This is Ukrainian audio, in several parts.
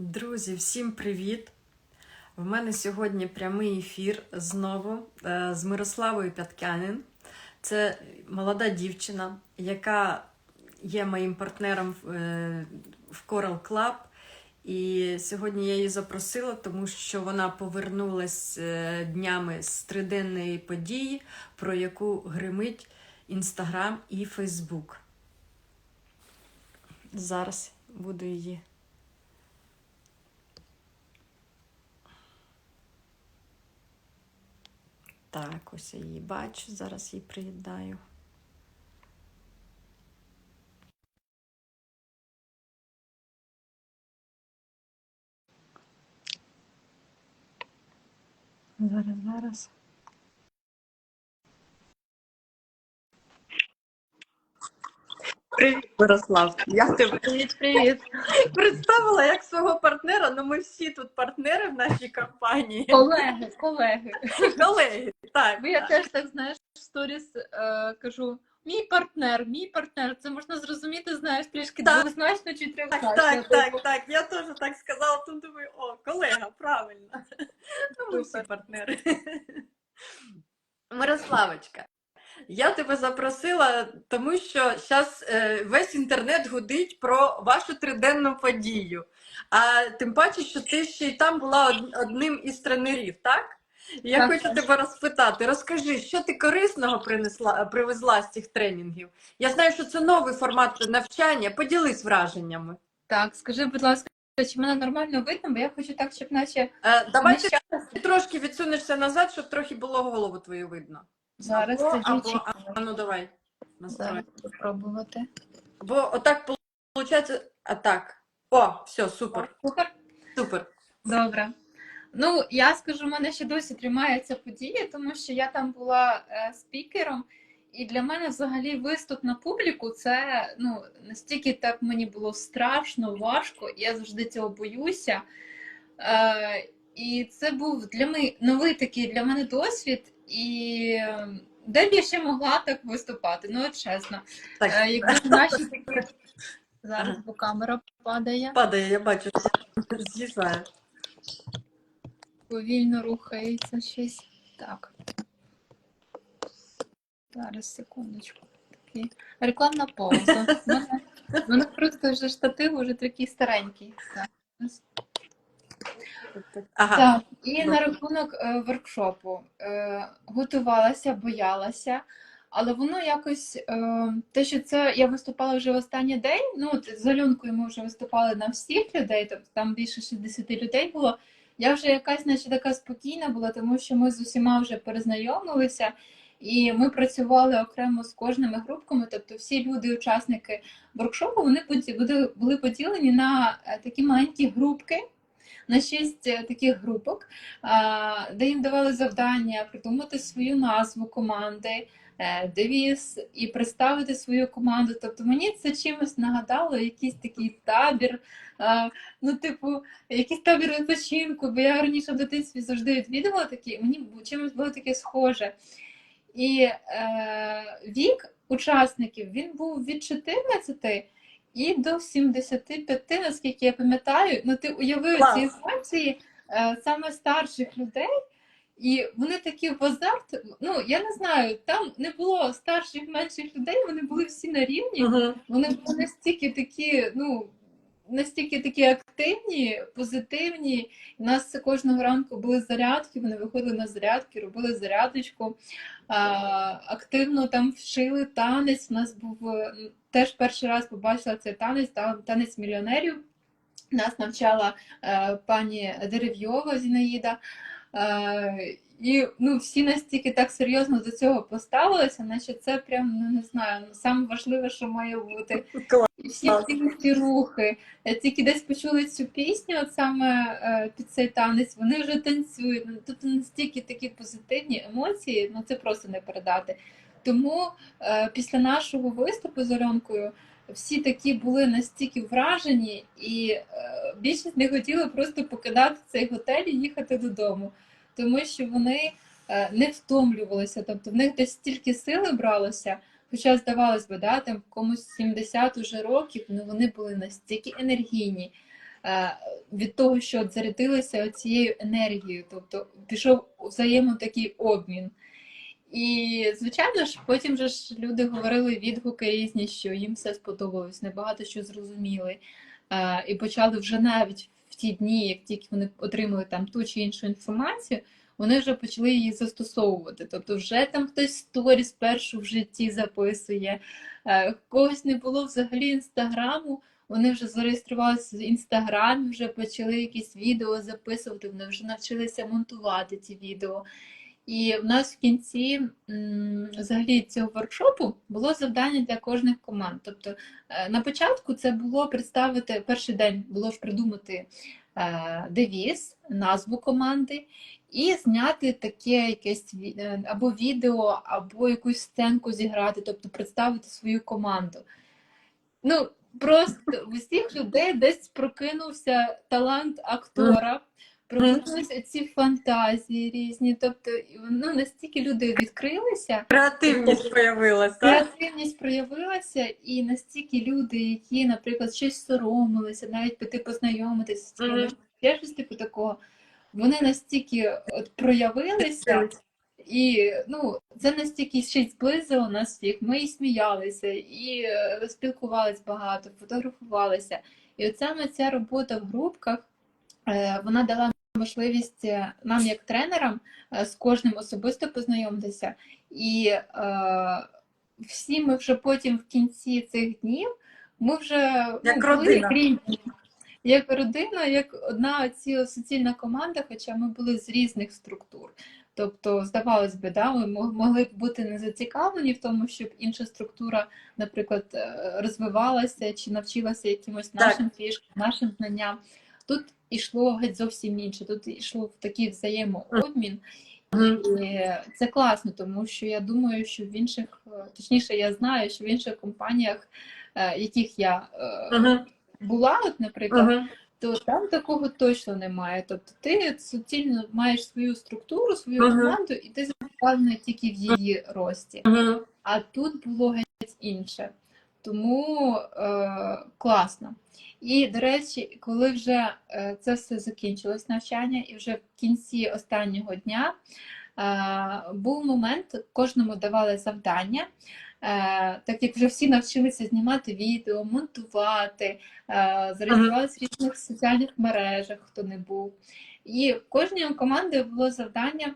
Друзі, всім привіт! В мене сьогодні прямий ефір знову е, з Мирославою Пяткянин. Це молода дівчина, яка є моїм партнером в, е, Coral Club. І сьогодні я її запросила, тому що вона повернулась е, днями з триденної події, про яку гримить Інстаграм і Фейсбук. Зараз буду її. Так, ось я її бачу, зараз її приєднаю. Зараз, зараз. Привіт, Мирослав. Я тебе Привіт, привіт. представила як свого партнера, ну ми всі тут партнери в нашій компанії. Колеги, колеги. Колеги, так. Бо я теж так знаєш в сторіс е, кажу. Мій партнер, мій партнер. Це можна зрозуміти, знаєш, трішки Так. двозначно чи Так, трьохзначно. так, так, так. Я теж так сказала, тут думаю, о, колега, правильно. Ну, ми всі партнери. Мирославочка, я тебе запросила, тому що зараз весь інтернет гудить про вашу триденну подію. А тим паче, що ти ще й там була одним із тренерів, так? Я Так, хочу так. тебе розпитати. Розкажи, що ти корисного принесла, привезла з цих тренінгів? Я знаю, що це новий формат навчання. Поділись враженнями. Так, скажи, будь ласка, чи мене нормально видно, бо я хочу так, щоб наче Е, давай ти трошки відсунешся назад, щоб трохи було голову твою видно. Зараз або, це або, чекаю. ну давай. Зараз буду пробувати. Бо отак виходить. А так. О, все, супер, Супер. супер. Добре. Ну, я скажу, в мене ще досі тримається подія, тому що я там була е, спікером, і для мене взагалі виступ на публіку це ну, настільки так мені було страшно, важко, я завжди цього боюся. Е, і це був для мене новий такий для мене досвід. І де б я ще могла так виступати? Ну, от чесно. Так, Е, якби наші такі. Зараз, бо камера падає. падає, я бачу, що з'їжджає. Повільно рухається щось. Так. Зараз, секундочку. Такий. Рекламна пауза. У мене, у мене просто вже штатив вже такий старенький. Так. Ага. Так, і на рахунок е, воркшопу. Е, готувалася, боялася, але воно якось е, те, що це я виступала вже в останній день. Ну, от з Альонкою ми вже виступали на всіх людей, тобто там більше 60 людей було. Я вже якась, наче така спокійна була, тому що ми з усіма вже перезнайомилися, і ми працювали окремо з кожними групками. Тобто, всі люди, учасники воркшопу, вони були- поділені на такі маленькі групки на шість е, таких групок, де їм давали завдання придумати свою назву команди, е, девіз і представити свою команду. Тобто мені це чимось нагадало якийсь такий табір, ну, типу, якийсь табір відпочинку, бо я раніше в дитинстві завжди відвідувала такі, мені чимось було таке схоже. І е, вік учасників він був від 14 і до 75, наскільки я пам'ятаю. Ну, ти уяви Клас. ці емоції е, саме старших людей, і вони такі в азарт. Ну, я не знаю, там не було старших менших людей, вони були всі на рівні. Угу. Вони були настільки такі, ну. Настільки такі активні, позитивні. У нас кожного ранку були зарядки, вони виходили на зарядки, робили зарядочку, а, активно там вшили танець. У нас був теж перший раз побачила цей танець, танець мільйонерів. Нас навчала е, пані Дерев'йова Зінаїда. Е, і ну, всі настільки так серйозно до цього поставилися, наче це прям ну не знаю, саме важливе, що має бути. І всі ці, рухи. Тільки десь почули цю пісню, от саме е, під цей танець, вони вже танцюють. Ну, Тут настільки такі позитивні емоції, ну це просто не передати. Тому е, після нашого виступу з Альонкою всі такі були настільки вражені, і е, більшість не хотіли просто покидати цей готель і їхати додому, тому що вони е, не втомлювалися, тобто в них десь стільки сили бралося. Хоча, здавалось би, да, там комусь 70 уже років, ну вони були настільки енергійні, від того, що зарядилися цією енергією, тобто пішов взаємо такий обмін. І, звичайно ж, потім же ж люди говорили відгуки різні, що їм все сподобалось, небагато що зрозуміли. Е, і почали вже навіть в ті дні, як тільки вони отримали там ту чи іншу інформацію, вони вже почали її застосовувати. Тобто, вже там хтось сторіс першу в житті записує, е, когось не було взагалі інстаграму. Вони вже зареєструвалися в інстаграмі, вже почали якісь відео записувати, вони вже навчилися монтувати ці відео. І в нас в кінці взагалі цього воркшопу було завдання для кожних команд. Тобто е, на початку це було представити перший день, було ж придумати е, девіз, назву команди і зняти таке якесь е, або відео, або якусь сценку зіграти, тобто представити свою команду. Ну, просто в усіх людей десь прокинувся талант актора, прокинулися ці фантазії різні. Тобто, ну, настільки люди відкрилися, Креативність появилася. креативність проявилася, і настільки люди, які, наприклад, щось соромилися, навіть піти познайомитися з Мгм. ще щось типу такого, вони настільки от проявилися. І ну, це настільки ще зблизило нас всіх. Ми і сміялися, і е, спілкувалися багато, фотографувалися. І от саме ця робота в групках е, вона дала можливість е, нам, як тренерам, е, з кожним особисто познайомитися. І е, всі ми вже потім в кінці цих днів ми вже Як ну, були родина. рідні. Як родина, як одна ціла суцільна команда, хоча ми були з різних структур. Тобто, здавалось би, да, ми могли б бути не зацікавлені в тому, щоб інша структура, наприклад, е, розвивалася чи навчилася якимось Так. нашим фішкам, нашим знанням. Тут ішло геть зовсім інше. Тут йшло в такий взаємообмін. І це класно, тому що я думаю, що в інших, е, точніше, я знаю, що в інших компаніях, е, яких я е, була, от, наприклад, то там такого точно немає. Тобто ти суцільно маєш свою структуру, свою команду, і ти зацікавлений тільки в її рості. А тут було геть інше. Тому е, класно. І, до речі, коли вже е, це все закінчилось навчання, і вже в кінці останнього дня е, був момент, кожному давали завдання. Е, так як вже всі навчилися знімати відео, монтувати, е, зареєструвалися в різних соціальних мережах, хто не був. І в кожній команди було завдання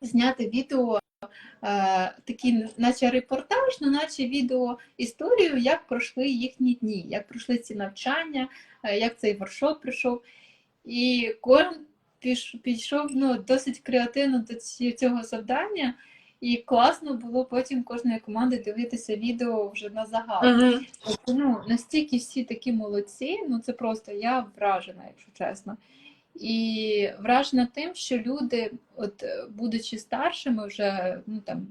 зняти відео такий, наче репортаж, ну наче відео історію, як пройшли їхні дні, як пройшли ці навчання, е, як цей воркшоп пройшов. І кожен піш, пішов ну, досить креативно до цього завдання, і класно було потім кожної команди дивитися відео вже на загал. Мгм. Тобто, ну, настільки всі такі молодці, ну це просто я вражена, якщо чесно. І вражена тим, що люди, от е, будучи старшими, вже ну там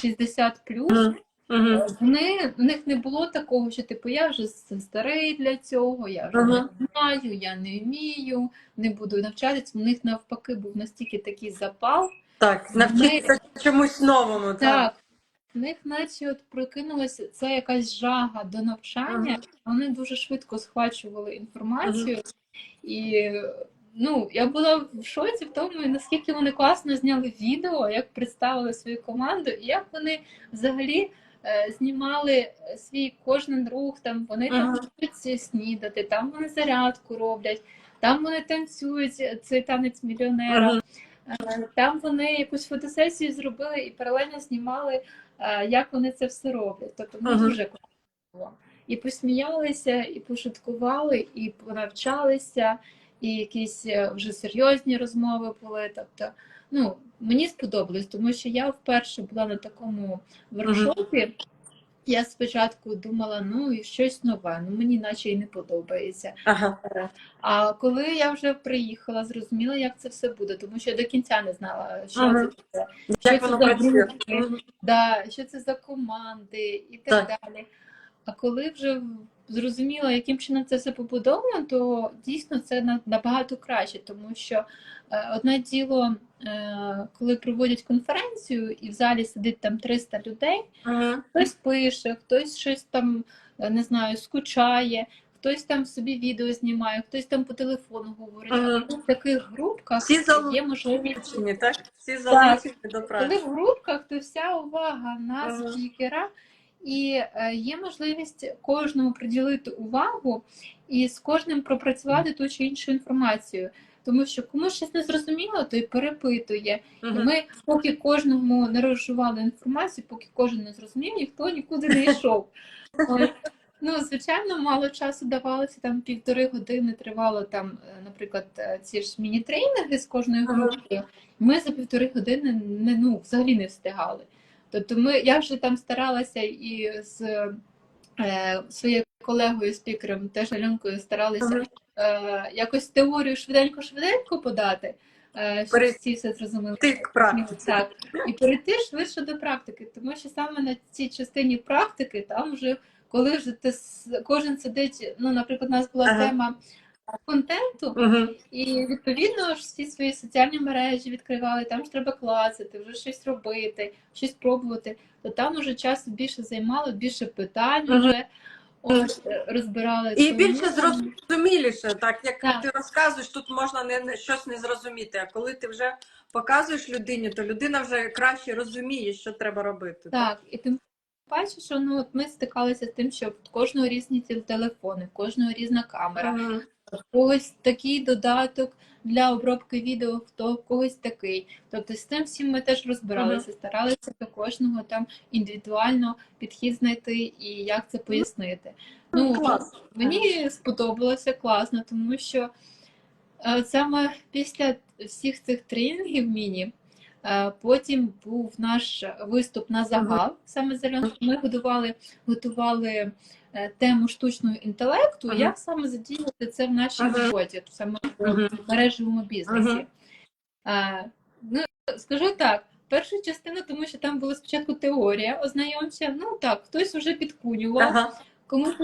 60 плюс. Мгм. вони в них не було такого, що типу я вже старий для цього, я вже не знаю, я не вмію, не буду навчатися. У них навпаки був настільки такий запал. Так, навчитися чомусь новому. Так. Так, в них наче от прокинулася це якась жага до навчання. Вони дуже швидко схвачували інформацію. І ну, я була в шоці в тому, наскільки вони класно зняли відео, як представили свою команду, і як вони взагалі е, знімали свій кожен рух, там вони там Ага. вчаться снідати, там вони зарядку роблять, там вони танцюють е, цей танець мільйонера. Е, Там вони якусь фотосесію зробили і паралельно знімали, е, як вони це все роблять. Тобто ну, Ага. дуже класно було. І посміялися, і пошуткували, і понавчалися, і якісь е, вже серйозні розмови були. Тобто, ну, мені сподобалось, тому що я вперше була на такому воркшопі. Я спочатку думала, ну і щось нове, ну мені наче і не подобається. Ага. А коли я вже приїхала, зрозуміла, як це все буде, тому що я до кінця не знала, що Ага. це Що це за групи? Да, що це за команди і так, Так. далі. А коли вже зрозуміла, яким чином це все побудовано, то дійсно це на- набагато краще, тому що е, одне діло, е, коли проводять конференцію і в залі сидить там 300 людей, Мгм. хтось пише, хтось щось там, е, не знаю, скучає, хтось там собі відео знімає, хтось там по телефону говорить. Мгм. А в таких групках Всі є можливість. так? Всі до Коли в групках, то вся увага на Ага. спікера, і е, є можливість кожному приділити увагу і з кожним пропрацювати ту чи іншу інформацію. Тому що комусь щось не зрозуміло, то й перепитує. І ми поки кожному не розживали інформацію, поки кожен не зрозумів, ніхто нікуди не йшов. Ну, звичайно, мало часу давалося, там півтори години тривало там, е, наприклад, е, ці ж міні-тренінги з кожною Ага. групою. Ми за півтори години не ну взагалі не встигали. Тобто, ми я вже там старалася і з е, своєю колегою спікером, теж Альонкою, старалися е, якось теорію швиденько-швиденько подати, е, щоб всі все зрозуміли. Ти к практиці. Так, і перейти швидше до практики, тому що саме на цій частині практики, там вже коли вже ти кожен сидить, ну, наприклад, у нас була Ага. тема контенту, Мгм. і відповідно ж всі свої соціальні мережі відкривали, там ж треба клацати, вже щось робити, щось пробувати, то там уже часу більше займало, більше питань Мгм. вже е, розбирали. І більше зрозуміліше, так як Так. ти розказуєш, тут можна не, не щось не зрозуміти. А коли ти вже показуєш людині, то людина вже краще розуміє, що треба робити. Так, і тим паче, що ну от ми стикалися з тим, що в кожного різні телефони, в кожного різна камера. В когось такий додаток для обробки відео, хто в когось такий. Тобто з тим всім ми теж розбиралися, старалися до кожного там індивідуально підхід знайти і як це пояснити. Ну, Ну, клас. Мені сподобалося класно, тому що е, саме після всіх цих тренінгів міні. е, Потім був наш виступ на загал. Саме з Альоною. Ми готували, готували тему штучного інтелекту, Ага. як саме задіяти це в нашій Ага. роботі, саме в мережевому бізнесі. Ага. Е, Ну, скажу так, перша частина, тому що там була спочатку теорія, ознайомся. Ну так, хтось вже підкунював, Ага. Комусь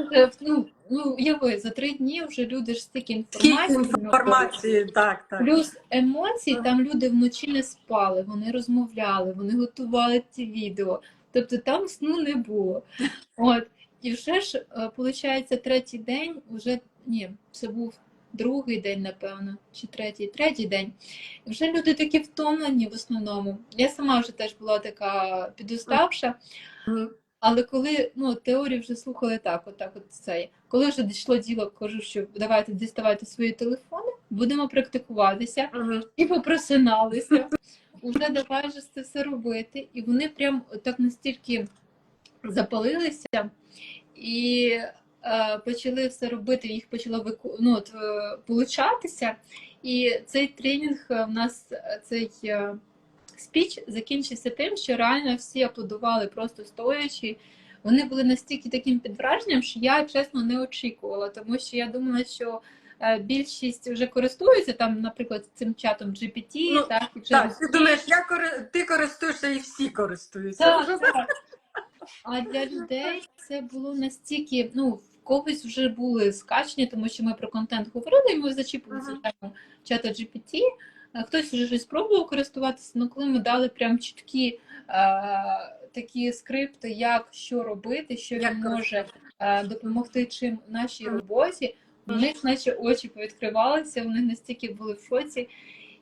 ну, ну уяви, за три дні вже люди ж стільки інформації. інформації, так, так. Плюс емоції, Ага. там люди вночі не спали, вони розмовляли, вони готували ці відео. Тобто там сну не було. От. І вже ж, виходить, третій день, вже ні, це був другий день, напевно, чи третій, третій день. І вже люди такі втомлені в основному. Я сама вже теж була така підуставша. Але коли ну теорію вже слухали так, отак, от це. Коли вже дійшло діло, кажу, що давайте діставайте свої телефони, будемо практикуватися Мгм. і попросиналися. Уже давай же це все робити. І вони прям так настільки запалилися і е, почали все робити, їх почало вику... ну, от, е, получатися. І цей тренінг е, в нас е, цей е, спіч закінчився тим, що реально всі аплодували просто стоячи. Вони були настільки таким під враженням, що я чесно не очікувала, тому що я думала, що е, більшість вже користуються там, наприклад, цим чатом GPT, Ну, так, Так, ти думаєш, я кори... ти користуєшся і всі користуються. Так, так. А для людей це було настільки, ну, в когось вже були скачені, тому що ми про контент говорили, і ми зачіпили Ага. чата GPT. Хтось вже щось спробував користуватися, але коли ми дали прям чіткі е, такі скрипти, як що робити, що Як він може е, допомогти чим нашій роботі, у них наче очі повідкривалися, вони настільки були в шоці.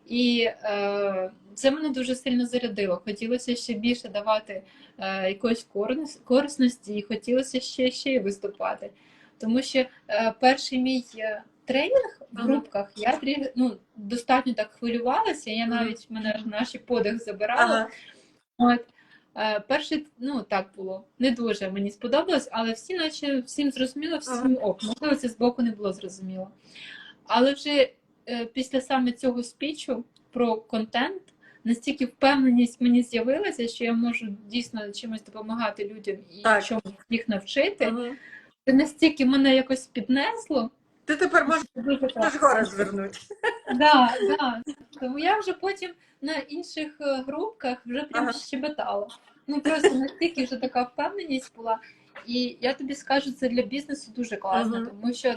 І е, це мене дуже сильно зарядило. Хотілося ще більше давати е, якоїсь корис- корисності, і хотілося ще ще й виступати. Тому що е, перший мій е, тренінг в Ага. групках я ну, достатньо так хвилювалася. Я навіть мене наші подих забирала. Ага. От. Е, перший, ну так було, не дуже мені сподобалось, але всі, наче всім зрозуміло, всім ок. Можливо, це збоку не було зрозуміло. Але вже після саме цього спічу про контент настільки впевненість мені з'явилася, що я можу дійсно чимось допомагати людям і Так. їх навчити. Це настільки мене якось піднесло. Ти тепер можеш теж гори звернути. Да, да. Тому я вже потім на інших е, групках вже прям Ага. щебетала. Ну просто настільки вже така впевненість була. І я тобі скажу, це для бізнесу дуже класно, Мгм. тому що Е,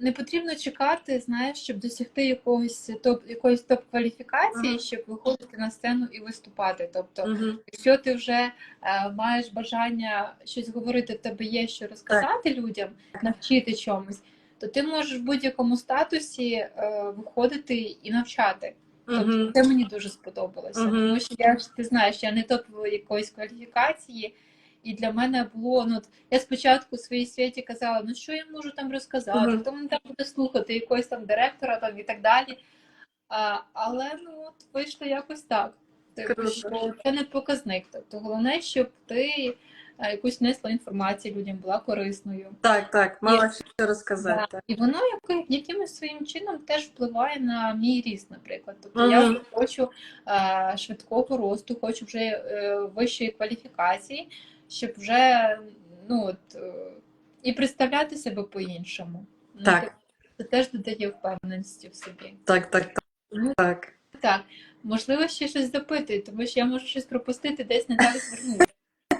не потрібно чекати, знаєш, щоб досягти якогось топ, якоїсь топ-кваліфікації, Ага. щоб виходити на сцену і виступати. Тобто, Мгм. якщо ти вже е, маєш бажання щось говорити, в тебе є що розказати людям, навчити чомусь, то ти можеш в будь-якому статусі е, виходити і навчати. Тобто це мені дуже сподобалося. Тому що я ж ти знаєш, я не топ якоїсь кваліфікації, і для мене було ну от я спочатку своїй світі казала, ну що я можу там розказати, Мгм. хто мене там буде слухати, якогось там директора там і так далі. А, але ну от вийшло якось так. Круто. що це не показник. Тобто головне, щоб ти е, якусь несла інформацію людям, була корисною. Так, так, мала що розказати. Да. І воно яки- якимось своїм чином теж впливає на мій ріст, наприклад. Тобто Мгм. я хочу е, швидкого росту, хочу вже е, вищої кваліфікації, щоб вже ну, от, е, і представляти себе по-іншому. Ну, Так. тобто Це теж додає впевненості в собі. Так, так, так. Ну, так. так, можливо, ще щось запитує, тому що я можу щось пропустити, десь не далі звернути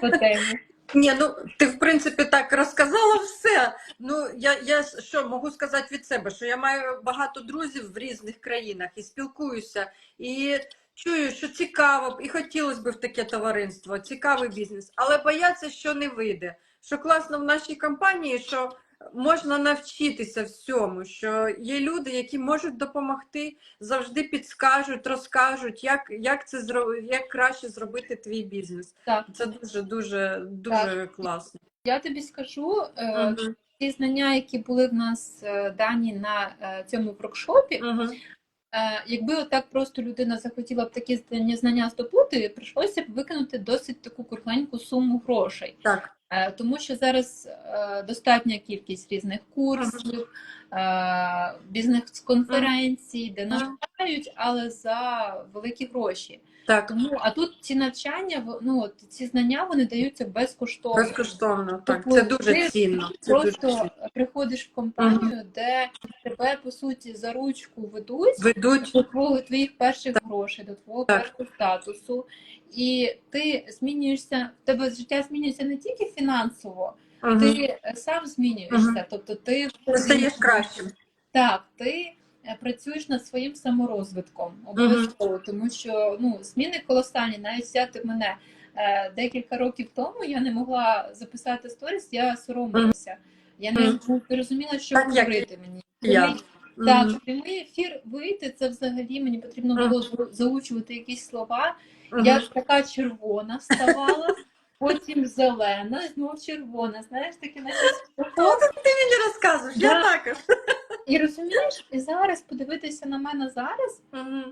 по темі. Ні, ну ти в принципі так розказала все. Ну я, я що можу сказати від себе, що я маю багато друзів в різних країнах і спілкуюся, і чую, що цікаво, і хотілося б в таке товариство, цікавий бізнес, але бояться, що не вийде. Що класно в нашій компанії, що можна навчитися всьому, що є люди, які можуть допомогти, завжди підскажуть, розкажуть, як, як це зро... як краще зробити твій бізнес. Так. Це дуже дуже дуже класно. Я тобі скажу, е, Мгм. ті знання, які були в нас е, дані на е, цьому воркшопі, е, якби отак просто людина захотіла б такі знання, здобути, прийшлося б викинути досить таку кругленьку суму грошей. Так. Е, Тому що зараз е, достатня кількість різних курсів, е, бізнес-конференцій, де навчають, але за великі гроші. Так, Тому а тут ці навчання, ну от ці знання вони даються безкоштовно. безкоштовно. Так, Тобто це дуже ти цінно. Це дуже Просто цінно. приходиш в компанію, де тебе по суті за ручку ведуть Ведуть до твого твоїх перших грошей, до твого Так. першого статусу, і ти змінюєшся. В тебе життя змінюється не тільки фінансово, Мгм. ти е, сам змінюєшся. Мгм. Тобто ти стаєш кращим. так, ти е, працюєш над своїм саморозвитком обов'язково, тому що ну зміни колосальні. Навіть взяти мене е, декілька років тому я не могла записати сторіс, я соромилася. Я не розуміла, що Так, як говорити мені. Я. Так, Мгм. прямий ефір вийти, це взагалі мені потрібно було за- заучувати якісь слова. Мгм. Я така червона ставала, потім зелена, знов червона. Знаєш, таке наче ти мені розказуєш, я також. І розумієш, і зараз подивитися на мене зараз.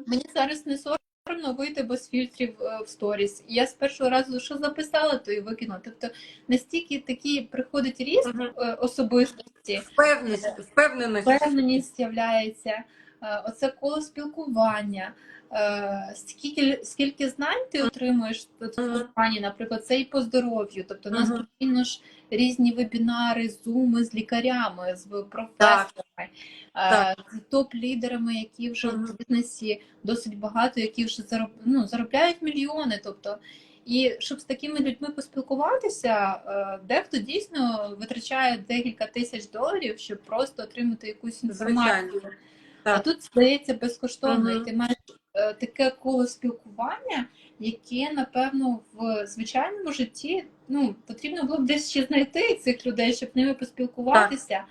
Мені зараз не соромно вийти без фільтрів е, в сторіс. Я з першого разу що записала, то і викинула. Тобто настільки такий приходить ріст е, особистості, Впевненість, впевненість. впевненість з'являється, е, оце коло спілкування. Е, Скільки, скільки знань ти отримуєш в Мгм. компанії, наприклад, це і по здоров'ю. Тобто у нас постійно ж різні вебінари, зуми з лікарями, з професорами, Так. е, з топ-лідерами, які вже в бізнесі досить багато, які вже зароб... ну, заробляють мільйони. Тобто, і щоб з такими людьми поспілкуватися, е, дехто дійсно витрачає декілька тисяч доларів, щоб просто отримати якусь інформацію. Звичайно. А тут здається безкоштовно, Мгм. і ти маєш таке коло спілкування, яке, напевно, в звичайному житті ну, потрібно було б десь ще знайти цих людей, щоб ними поспілкуватися.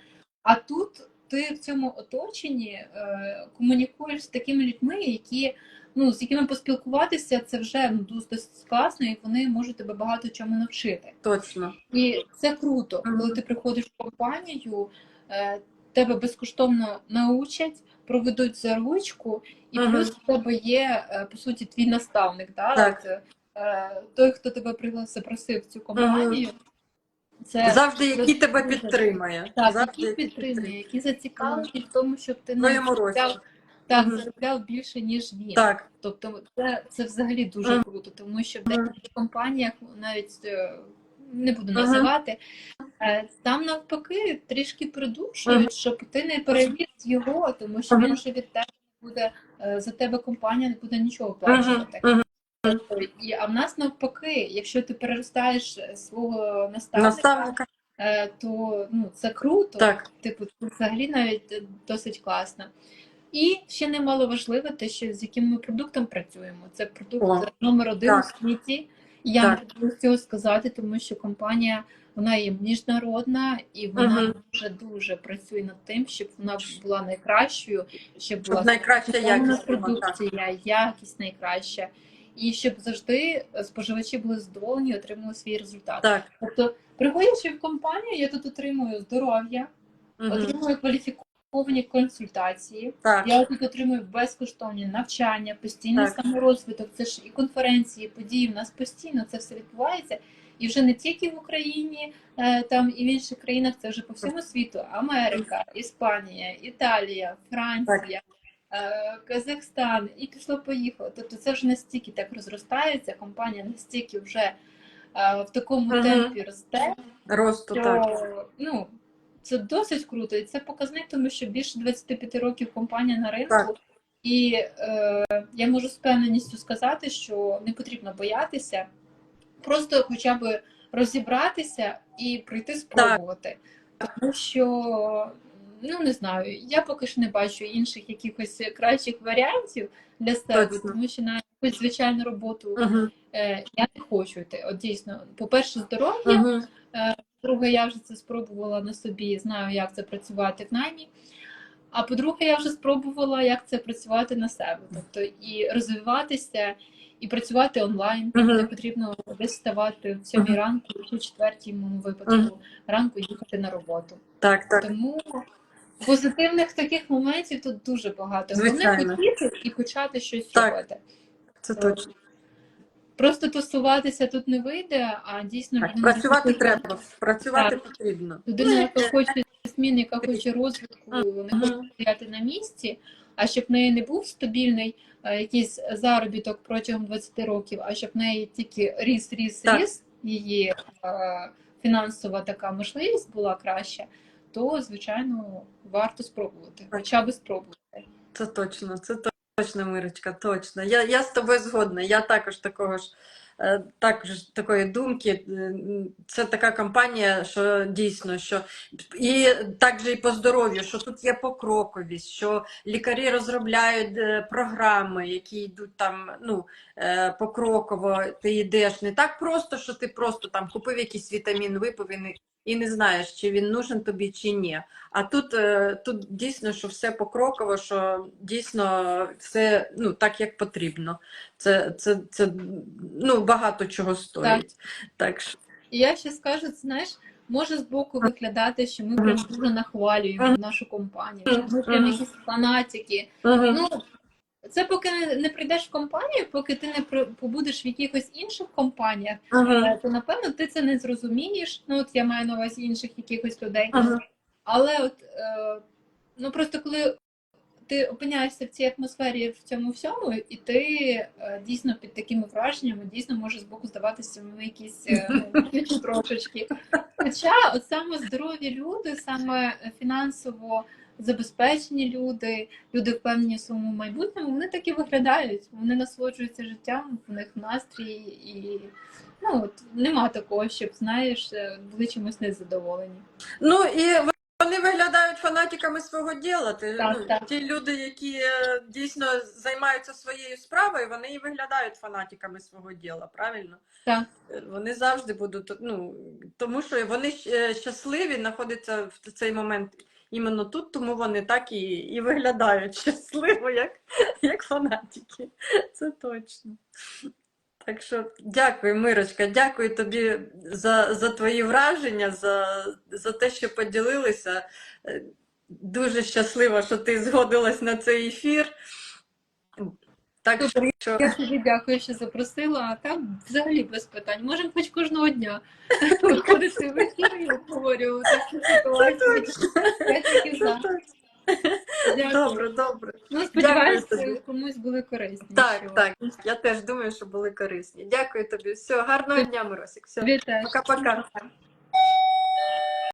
А тут ти в цьому оточенні е, комунікуєш з такими людьми, які ну, з якими поспілкуватися, це вже ну, досить класно, і вони можуть тебе багато чому навчити. Точно. І це круто, коли ти приходиш в компанію, е, тебе безкоштовно научать, проведуть за ручку, і Мгм. плюс в тебе є, е, по суті, твій наставник. Да? Так. Е, той, хто тебе запросив в цю компанію, це Завжди який тебе підтримає. так, Завжди який підтримує, який зацікавлений в тому, щоб ти твоєму заробляв, так, Мгм. заробляв більше, ніж він. Так. Тобто це, це взагалі дуже Мгм. круто, тому що в деяких компаніях навіть е, не буду називати, е, там навпаки трішки придушують, Мгм. щоб ти не перевіз його, тому що Мгм. він вже від тебе буде е, за тебе компанія не буде нічого плачувати. Мгм. А в нас навпаки, якщо ти переростаєш свого наставника, Наставника. е, то ну, це круто. Так, Типу, взагалі навіть досить класно. І ще немало важливо те, що з яким ми продуктом працюємо. Це продукт О, номер один так. у світі. Я Так. не буду цього сказати, тому що компанія вона є міжнародна і вона Мгм. дуже дуже працює над тим, щоб вона була найкращою, щоб була щоб найкраща якість. була, так. продукція, якість найкраща. І щоб завжди споживачі були задоволені і отримали свій результат. Так. Тобто, приходячи в компанію, я тут отримую здоров'я, Мгм. отримую кваліфіковані консультації. Так. Я тут отримую безкоштовні навчання, постійний Так. саморозвиток. Це ж і конференції, і події. У нас постійно це все відбувається. І вже не тільки в Україні, е, там і в інших країнах, це вже по всьому світу: Америка, Іспанія, Італія, Франція, е, Казахстан, і пішло поїхало. Тобто це вже настільки так розростається, компанія настільки вже е, в такому Мгм. темпі росте, Росту, що так. ну, це досить круто, і це показник, тому що більше 25 років компанія на ринку. Так. І е, я можу з впевненістю сказати, що не потрібно боятися, просто хоча б розібратися і прийти спробувати. Тому що, ну не знаю, я поки що не бачу інших якихось кращих варіантів для себе, Точно. тому що на якусь звичайну роботу Мгм. е, я не хочу йти. От дійсно, по-перше, здоров'я. Мгм. Друге, я вже це спробувала на собі, знаю, як це працювати в наймі. А по-друге, я вже спробувала, як це працювати на себе. Тобто і розвиватися, і працювати онлайн. Мгм. Не потрібно десь вставати в сьомій Мгм. ранку, чи в четвертій моєму випадку Мгм. ранку їхати на роботу. Так, так. Тому позитивних таких моментів тут дуже багато. Головне Звичайно. хотіти і почати щось Так. робити. Це точно. Просто тусуватися тут не вийде, а дійсно Так, людина працювати захоче- треба, працювати Так. потрібно. Людина, яка хоче змін, яка хоче розвитку, не хоче стояти на місці, а щоб в неї не був стабільний е, якийсь заробіток протягом 20 років, а щоб в неї тільки ріс, ріс, Так. ріс, її е, фінансова така можливість була краща, то звичайно варто спробувати, хоча б спробувати. Це точно, це точно, Мирочка, точно. Я, я з тобою згодна. Я також такого ж. е, Також такої думки, Е, це така компанія, що дійсно, що і також і по здоров'ю, що тут є покроковість, що лікарі розробляють е, програми, які йдуть там ну, е, покроково, ти йдеш не так просто, що ти просто там купив якийсь вітамін, випив і і не знаєш, чи він нужен тобі, чи ні. А тут, е, тут дійсно, що все покроково, що дійсно все ну, так, як потрібно. Це, це, це ну, багато чого стоїть. Так, що, я ще скажу, знаєш, може збоку виглядати, що ми прям дуже нахвалюємо нашу компанію, що ми прям якісь фанатики. Ну, це поки не, прийдеш в компанію, поки ти не побудеш в якихось інших компаніях, Мгм. е, то напевно ти це не зрозумієш. Ну, от я маю на увазі інших якихось людей. Мгм. Але от е, ну просто коли ти опиняєшся в цій атмосфері в цьому всьому, і ти е, дійсно під такими враженнями дійсно може збоку здаватися ми якісь ну, трошечки. Хоча от саме здорові люди, саме фінансово забезпечені люди, люди впевнені в своєму майбутньому, вони так і виглядають. Вони насолоджуються життям, в них настрій і ну от нема такого, щоб знаєш, е, були чимось незадоволені. Ну і вони виглядають фанатиками свого діла. Ти, Так, ну, так. Ті люди, які е, дійсно займаються своєю справою, вони і виглядають фанатиками свого діла, правильно? Так. Е, Вони завжди будуть, ну, тому що вони щасливі, знаходяться в цей момент іменно тут, тому вони так і, і виглядають щасливо, як, як фанатики. Це точно. Так що дякую, Мирочка, дякую тобі за, за твої враження, за, за те, що поділилися. Е, Дуже щаслива, що ти згодилась на цей ефір. Так що Я тобі дякую, що запросила, а там взагалі без питань. Можемо хоч кожного дня виходити в ефір і обговорювати ситуацію. Я тільки за. Дякую. добре, добре. Ну, сподіваюся, комусь були корисні. Так, що- так. Я теж думаю, що були корисні. Дякую тобі. Все, гарного дня, Миросик. Все, пока-пока.